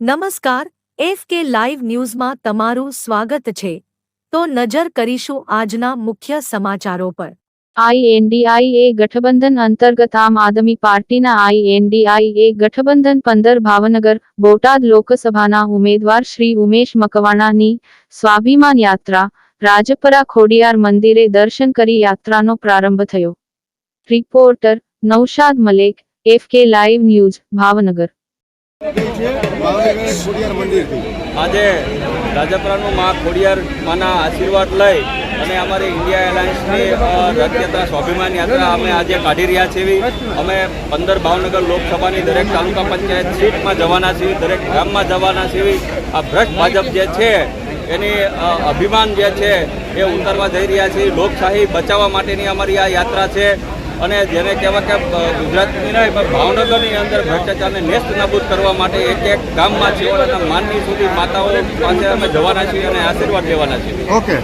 નમસ્કાર, F K live ન્યૂઝમાં તમારું સ્વાગત છે. તો નજર કરીશું આજના મુખ્ય સમાચારો પર. આઈએનડીઆઈએ ગઠબંધન અંતર્ગત આમ આદમી પાર્ટીના આઈએનડીઆઈએ ગઠબંધન પંદર ભાવનગર, બોટાદ લોકસભાના ઉમેદવાર શ્રી ઉમેશ મકવાણાની સ્વાભિમાન યાત્રા, રાજપરા ખોડિયાર મંદિરે દર્શન કરી યાત્રાનો પ્રારંભ થયો. Reporter Naushad Malek, F K Live News, Bhavnagar. આજે રાજપરાનું માં ખોડિયાર માના આશીર્વાદ લઈ અને અમારી ઇન્ડિયા એરલાઇન્સની રથયાત્રા સ્વાભિમાન યાત્રા અમે આજે કાઢી રહ્યા છીએ અમે પંદર ભાવનગર લોકસભાની દરેક તાલુકા પંચાયત સીટમાં જવાના છીએ, દરેક ગામમાં જવાના છીએ આ ભ્રષ્ટ ભાજપ જે છે, એની અભિમાન જે છે, એ ઉતારવા જઈ રહ્યા છીએ. લોકશાહી બચાવવા માટેની અમારી આ યાત્રા છે. અને જેને કહેવાય કે ગુજરાતની નહીં, પણ ભાવનગરની અંદર ભ્રષ્ટાચારને નેસ્ત નાબૂદ કરવા માટે એક એક ગામમાં અને માનની સુધી માતાઓ પાસે અમે જવાના છીએ અને આશીર્વાદ લેવાના છીએ. ઓકે